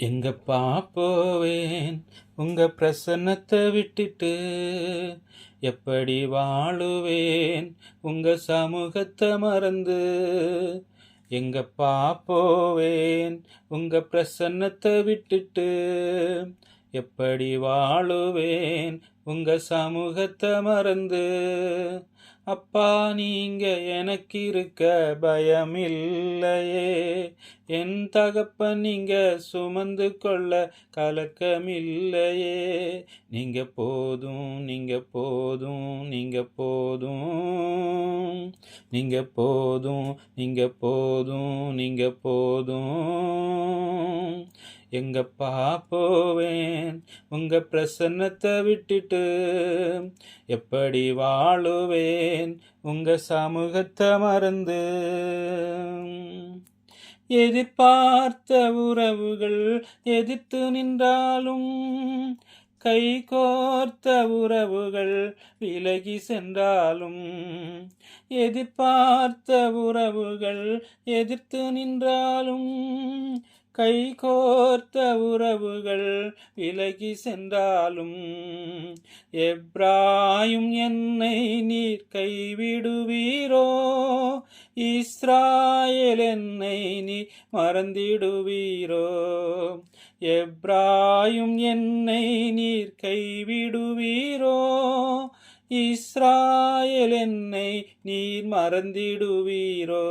எங்கப்பா போவேன்? உங்க பிரசன்னத்தை விட்டுட்டு எப்படி வாழுவேன்? உங்க சமூகத்தை மறந்து எங்கப்பா போவேன்? உங்க பிரசன்னத்தை விட்டுட்டு எப்படி வாழுவேன்? உங்க சமூகத்தை மறந்து அப்பா நீங்க எனக்கு இருக்க பயமில்லையே. என் தகப்பன் நீங்க சுமந்து கொள்ள கலக்கமில்லையே. நீங்க போதும் நீங்க போதும் நீங்க போதும். நீங்க போதும் நீங்க போதும் நீங்க போதும். எங்கப்பா போவேன்? உங்க பிரசன்னத்தை விட்டுட்டு எப்படி வாழுவேன்? உங்க சமூகத்தை மறந்து எதிர்பார்த்த உறவுகள் எதிர்த்து நின்றாலும் கை கோர்த்த உறவுகள் விலகி சென்றாலும் எதிர்பார்த்த உறவுகள் எதிர்த்து நின்றாலும் கை கோர்த்த உறவுகள் விலகி சென்றாலும் எப்ராயும் என்னை நீர் கைவிடுவீரோ? இஸ்ராயல் என்னை நீ மறந்திடுவீரோ? எப்ராயும் என்னை நீர் கைவிடுவீரோ? இஸ்ராயல் என்னை நீர் மறந்திடுவீரோ?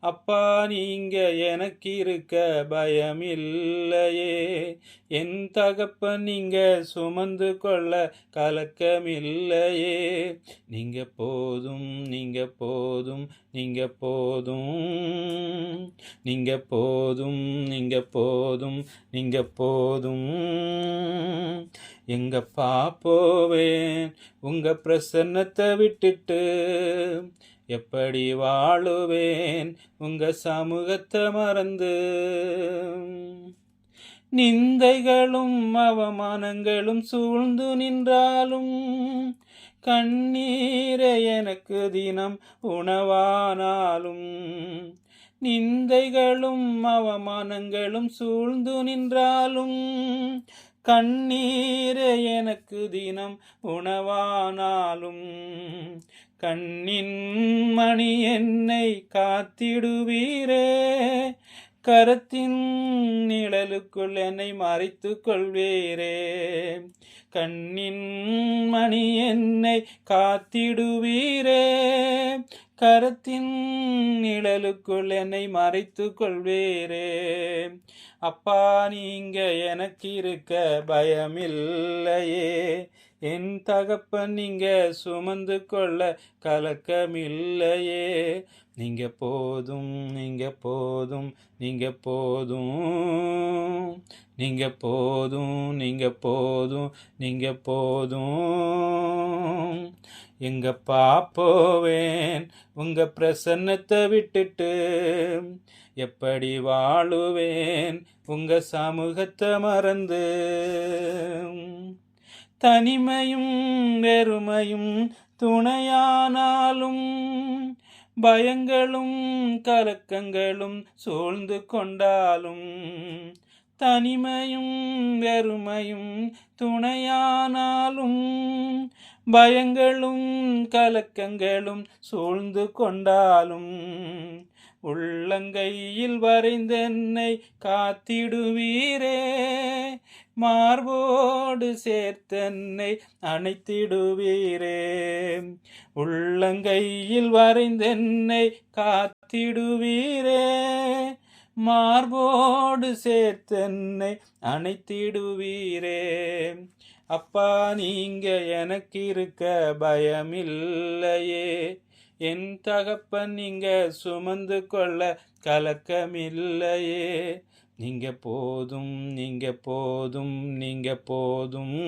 அப்பா நீங்க எனக்கு இருக்க பயமில்லையே. என் தகப்பன் நீங்க சுமந்து கொள்ள கலக்கமில்லையே. நீங்க போதும் நீங்க போதும் நீங்க போதும். நீங்க போதும் நீங்க போதும் நீங்க போதும். எங்கப்பா போவேன்? உங்க பிரசன்னத்தை விட்டுட்டு எப்படி வாழுவேன் உங்க சமூகத்தை மறந்து? நிந்தைகளும் அவமானங்களும் சூழ்ந்து நின்றாலும் கண்ணீரை எனக்கு தினம் உணவானாலும் நிந்தைகளும் அவமானங்களும் சூழ்ந்து நின்றாலும் கண்ணீரே எனக்கு தினம் உணவானாலும் கண்ணின் மணி என்னை காத்திடுவீரே. கரத்தின் நிழலுக்குள் என்னை மறைத்து கொள்வீரே. கண்ணின் மணி என்னை காத்திடுவீரே. கரத்தின் நிழலுக்குள் என்னை மறைத்து கொள்வேரே. அப்பா நீங்க எனக்கு இருக்க பயமில்லையே. என் தகப்பன் நீங்க சுமந்து கொள்ள கலக்கமில்லையே. நீங்க போதும் நீங்க போதும் நீங்க போதும். நீங்க போதும் நீங்க போதும் நீங்க போதும். எங்க பாப்போவேன் உங்க பிரசன்னத்தை விட்டுட்டு. எப்படி வாழுவேன் உங்க சமூகத்தை மறந்து. தனிமையும் வெறுமையும் துணையானாலும் பயங்களும் கலக்கங்களும் சூழ்ந்து கொண்டாலும் தனிமையும் வெறுமையும் துணையானாலும் பயங்களும் கலக்கங்களும் சூழ்ந்து கொண்டாலும் உள்ளங்கையில் வரைந்தென்னை காத்திடுவீரே. மார்போடு சேர்த்தன்னை அணைத்திடுவீரே. உள்ளங்கையில் வரைந்தென்னை காத்திடுவீரே. மார்போடு சேர்த்தென்னை அணைத்திடுவீரே. அப்பா நீங்க எனக்கு இருக்க பயமில்லையே. என் தகப்பன் நீங்க சுமந்து கொள்ள கலக்கமில்லையே. நீங்க போதும் நீங்க போதும் நீங்க போதும்.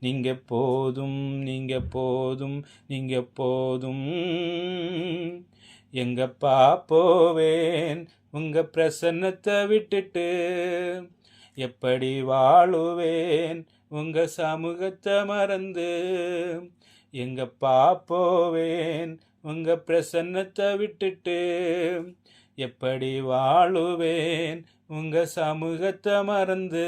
நீங்க போதும் நீங்க போதும் நீங்க போதும். எங்கப்பா போவேன்? உங்க பிரசன்னத்தை விட்டுட்டு எப்படி வாழுவேன்? உங்க சமூகத்தை மறந்து எங்கப்பா போவேன்? உங்க பிரசன்னத்தை விட்டுட்டு எப்படி வாழுவேன் உங்க சமூகத்தை மறந்து?